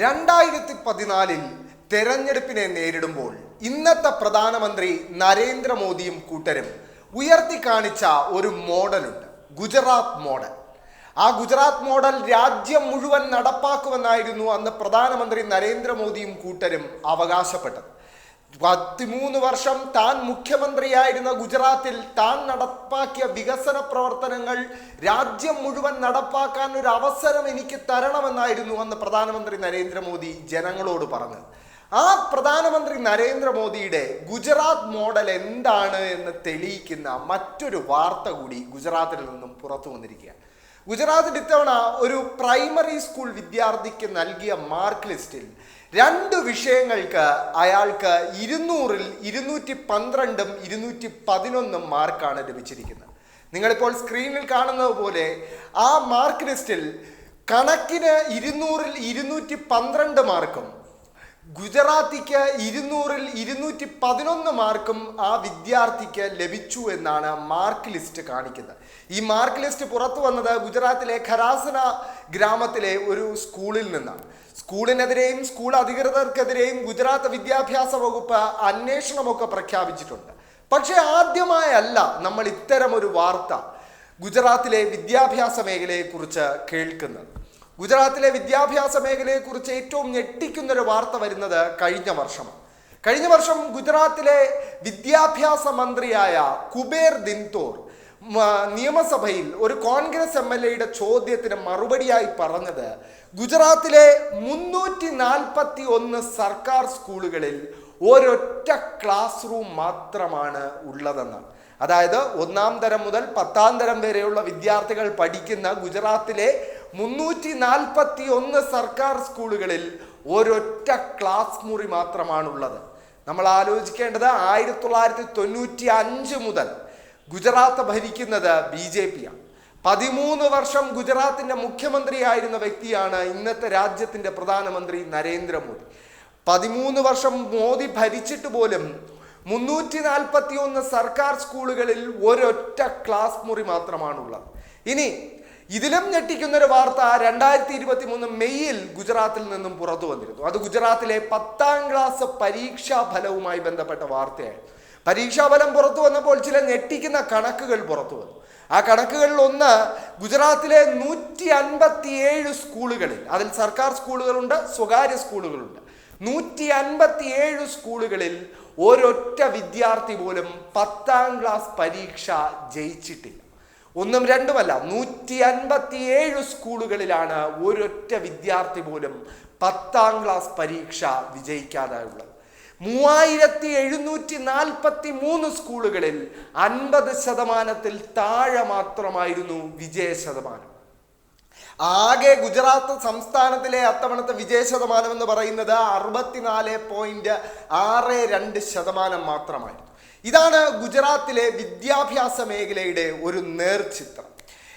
രണ്ടായിരത്തി പതിനാലിൽ തെരഞ്ഞെടുപ്പിനെ നേരിടുമ്പോൾ ഇന്നത്തെ പ്രധാനമന്ത്രി നരേന്ദ്രമോദിയും കൂട്ടരും ഉയർത്തി കാണിച്ച ഒരു മോഡലുണ്ട്. ഗുജറാത്ത് മോഡൽ. ആ ഗുജറാത്ത് മോഡൽ രാജ്യം മുഴുവൻ നടപ്പാക്കുമെന്നായിരുന്നു അന്ന് പ്രധാനമന്ത്രി നരേന്ദ്രമോദിയും കൂട്ടരും അവകാശപ്പെട്ടത്. പത്തിമൂന്ന് വർഷം താൻ മുഖ്യമന്ത്രിയായിരുന്ന ഗുജറാത്തിൽ താൻ നടപ്പാക്കിയ വികസന പ്രവർത്തനങ്ങൾ രാജ്യം മുഴുവൻ നടപ്പാക്കാൻ ഒരു അവസരം എനിക്ക് തരണമെന്നായിരുന്നു അന്ന് പ്രധാനമന്ത്രി നരേന്ദ്രമോദി ജനങ്ങളോട് പറഞ്ഞത്. ആ പ്രധാനമന്ത്രി നരേന്ദ്രമോദിയുടെ ഗുജറാത്ത് മോഡൽ എന്താണ് എന്ന് തെളിയിക്കുന്ന മറ്റൊരു വാർത്ത കൂടി ഗുജറാത്തിൽ നിന്നും പുറത്തു വന്നിരിക്കുകയാണ്. ഗുജറാത്തിൽ ഇത്തവണ ഒരു പ്രൈമറി സ്കൂൾ വിദ്യാർത്ഥിക്ക് നൽകിയ മാർക്ക് ലിസ്റ്റിൽ രണ്ട് വിഷയങ്ങൾക്ക് അയാൾക്ക് ഇരുന്നൂറിൽ ഇരുന്നൂറ്റി പന്ത്രണ്ടും ഇരുന്നൂറ്റി പതിനൊന്നും മാർക്കാണ് ലഭിച്ചിരിക്കുന്നത്. നിങ്ങളിപ്പോൾ സ്ക്രീനിൽ കാണുന്നത് പോലെ ആ മാർക്ക് ലിസ്റ്റിൽ കണക്കിന് ഇരുന്നൂറിൽ ഇരുന്നൂറ്റി പന്ത്രണ്ട് മാർക്കും ഗുജറാത്തിക്ക് ഇരുന്നൂറിൽ ഇരുന്നൂറ്റി പതിനൊന്ന് മാർക്കും ആ വിദ്യാർത്ഥിക്ക് ലഭിച്ചു എന്നാണ് മാർക്ക് ലിസ്റ്റ് കാണിക്കുന്നത്. ഈ മാർക്ക് ലിസ്റ്റ് പുറത്തു വന്നത് ഗുജറാത്തിലെ ഖരാസന ഗ്രാമത്തിലെ ഒരു സ്കൂളിൽ നിന്നാണ്. സ്കൂളിനെതിരെയും സ്കൂൾ അധികൃതർക്കെതിരെയും ഗുജറാത്ത് വിദ്യാഭ്യാസ വകുപ്പ് അന്വേഷണമൊക്കെ പ്രഖ്യാപിച്ചിട്ടുണ്ട്. പക്ഷെ ആദ്യമായല്ല നമ്മൾ ഇത്തരം ഒരു വാർത്ത ഗുജറാത്തിലെ വിദ്യാഭ്യാസ മേഖലയെക്കുറിച്ച് കേൾക്കുന്നത്. ഗുജറാത്തിലെ വിദ്യാഭ്യാസ മേഖലയെക്കുറിച്ച് ഏറ്റവും ഞെട്ടിക്കുന്നൊരു വാർത്ത വരുന്നത് കഴിഞ്ഞ വർഷമാണ്. കഴിഞ്ഞ വർഷം ഗുജറാത്തിലെ വിദ്യാഭ്യാസ മന്ത്രിയായ കുബേർ ദിൻതോർ നിയമസഭയിൽ ഒരു കോൺഗ്രസ് എം എൽ എയുടെ ചോദ്യത്തിന് മറുപടിയായി പറഞ്ഞത് ഗുജറാത്തിലെ മുന്നൂറ്റി നാൽപ്പത്തി ഒന്ന് സർക്കാർ സ്കൂളുകളിൽ ഒരൊറ്റ ക്ലാസ് റൂം മാത്രമാണ് ഉള്ളതെന്നാണ്. അതായത് ഒന്നാം തരം മുതൽ പത്താം തരം വരെയുള്ള വിദ്യാർത്ഥികൾ പഠിക്കുന്ന ഗുജറാത്തിലെ മുന്നൂറ്റി നാൽപ്പത്തി ഒന്ന് സർക്കാർ സ്കൂളുകളിൽ ഒരൊറ്റ ക്ലാസ് മുറി മാത്രമാണുള്ളത്. നമ്മൾ ആലോചിക്കേണ്ടത് ആയിരത്തി തൊള്ളായിരത്തി തൊണ്ണൂറ്റി അഞ്ച് മുതൽ ഗുജറാത്ത് ഭരിക്കുന്നത് ബി ജെ പിയാണ്. പതിമൂന്ന് വർഷം ഗുജറാത്തിന്റെ മുഖ്യമന്ത്രിയായിരുന്ന വ്യക്തിയാണ് ഇന്നത്തെ രാജ്യത്തിന്റെ പ്രധാനമന്ത്രി നരേന്ദ്രമോദി. പതിമൂന്ന് വർഷം മോദി ഭരിച്ചിട്ട് പോലും മുന്നൂറ്റി നാൽപ്പത്തി ഒന്ന് സർക്കാർ സ്കൂളുകളിൽ ഒരൊറ്റ ക്ലാസ് മുറി മാത്രമാണുള്ളത്. ഇനി ഇതിലും ഞെട്ടിക്കുന്ന ഒരു വാർത്ത രണ്ടായിരത്തി ഇരുപത്തി മൂന്ന് മെയ്യിൽ ഗുജറാത്തിൽ നിന്നും പുറത്തു വന്നിരുന്നു. അത് ഗുജറാത്തിലെ പത്താം ക്ലാസ് പരീക്ഷാ ഫലവുമായി ബന്ധപ്പെട്ട വാർത്തയായിരുന്നു പരീക്ഷാഫലം പുറത്തു വന്നപ്പോൾ ചില ഞെട്ടിക്കുന്ന കണക്കുകൾ പുറത്തു വന്നു. ആ കണക്കുകളിൽ ഒന്ന് ഗുജറാത്തിലെ നൂറ്റി അൻപത്തിയേഴ് സ്കൂളുകളിൽ അതിൽ സർക്കാർ സ്കൂളുകളുണ്ട് സ്വകാര്യ സ്കൂളുകളുണ്ട്. നൂറ്റി അൻപത്തിയേഴ് സ്കൂളുകളിൽ ഒരൊറ്റ വിദ്യാർത്ഥി പോലും പത്താം ക്ലാസ് പരീക്ഷ ജയിച്ചിട്ടില്ല. ഒന്നും രണ്ടുമല്ല നൂറ്റി അൻപത്തിയേഴ് സ്കൂളുകളിലാണ് ഒരൊറ്റ വിദ്യാർത്ഥി പോലും പത്താം ക്ലാസ് പരീക്ഷ വിജയിക്കാതെ ഉള്ളത് മൂവായിരത്തി എഴുന്നൂറ്റി നാൽപ്പത്തി മൂന്ന് സ്കൂളുകളിൽ അൻപത് ശതമാനത്തിൽ താഴെ മാത്രമായിരുന്നു വിജയ ശതമാനം. ആകെ ഗുജറാത്ത് സംസ്ഥാനത്തിലെ അത്തവണത്തെ വിജയ ശതമാനം എന്ന് പറയുന്നത് അറുപത്തിനാല് പോയിന്റ് ആറ് രണ്ട് ശതമാനം മാത്രമായിരുന്നു. ഇതാണ് ഗുജറാത്തിലെ വിദ്യാഭ്യാസ മേഖലയുടെ ഒരു നേർചിത്രം.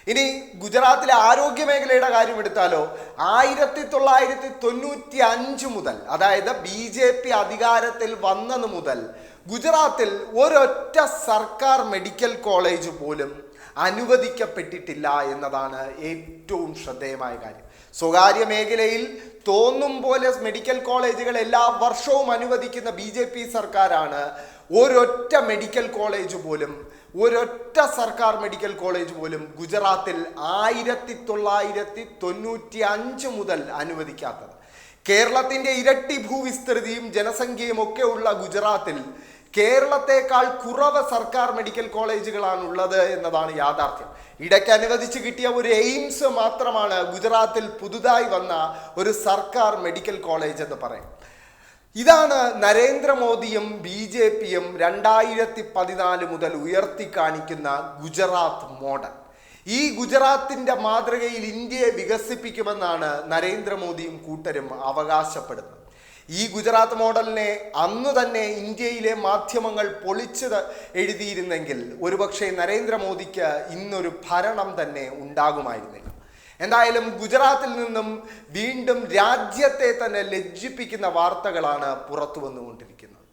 ഇനി ഗുജറാത്തിലെ ആരോഗ്യ മേഖലയുടെ കാര്യം എടുത്താലോ ആയിരത്തി തൊള്ളായിരത്തി തൊണ്ണൂറ്റി അഞ്ച് മുതൽ അതായത് ബി ജെ പി അധികാരത്തിൽ വന്നത് മുതൽ ഗുജറാത്തിൽ ഒരൊറ്റ സർക്കാർ മെഡിക്കൽ കോളേജ് പോലും അനുവദിക്കപ്പെട്ടിട്ടില്ല എന്നതാണ് ഏറ്റവും ശ്രദ്ധേയമായ കാര്യം. സ്വകാര്യ മേഖലയിൽ തോന്നും പോലെ മെഡിക്കൽ കോളേജുകൾ എല്ലാ വർഷവും അനുവദിക്കുന്ന ബി സർക്കാരാണ് ഒരൊറ്റ മെഡിക്കൽ കോളേജ് പോലും ഒരൊറ്റ സർക്കാർ മെഡിക്കൽ കോളേജ് പോലും ഗുജറാത്തിൽ ആയിരത്തി തൊള്ളായിരത്തി തൊണ്ണൂറ്റി അഞ്ച് മുതൽ അനുവദിക്കാത്തത്. കേരളത്തിന്റെ ഇരട്ടി ഭൂവിസ്തൃതിയും ജനസംഖ്യയും ഒക്കെ ഉള്ള ഗുജറാത്തിൽ കേരളത്തെക്കാൾ കുറവ് സർക്കാർ മെഡിക്കൽ കോളേജുകളാണ് ഉള്ളത് എന്നതാണ് യാഥാർത്ഥ്യം. ഇടയ്ക്ക് അനുവദിച്ച് കിട്ടിയ ഒരു എയിംസ് മാത്രമാണ് ഗുജറാത്തിൽ പുതുതായി വന്ന ഒരു സർക്കാർ മെഡിക്കൽ കോളേജ് എന്ന് പറയും ഇതാണ് നരേന്ദ്രമോദിയും ബി ജെ പിയും രണ്ടായിരത്തി പതിനാല് മുതൽ ഉയർത്തി കാണിക്കുന്ന ഗുജറാത്ത് മോഡൽ. ഈ ഗുജറാത്തിന്റെ മാതൃകയിൽ ഇന്ത്യയെ വികസിപ്പിക്കുമെന്നാണ് നരേന്ദ്രമോദിയും കൂട്ടരും അവകാശപ്പെടുന്നത്. ഈ ഗുജറാത്ത് മോഡലിനെ അന്ന് തന്നെ ഇന്ത്യയിലെ മാധ്യമങ്ങൾ പൊളിച്ച് എഴുതിയിരുന്നെങ്കിൽ ഒരുപക്ഷെ നരേന്ദ്രമോദിക്ക് ഇന്നൊരു ഭരണം തന്നെ ഉണ്ടാകുമായിരുന്നില്ല. എന്തായാലും ഗുജറാത്തിൽ നിന്നും വീണ്ടും രാജ്യത്തെ തന്നെ ലജ്ജിപ്പിക്കുന്ന വാർത്തകളാണ് പുറത്തു വന്നുകൊണ്ടിരിക്കുന്നത്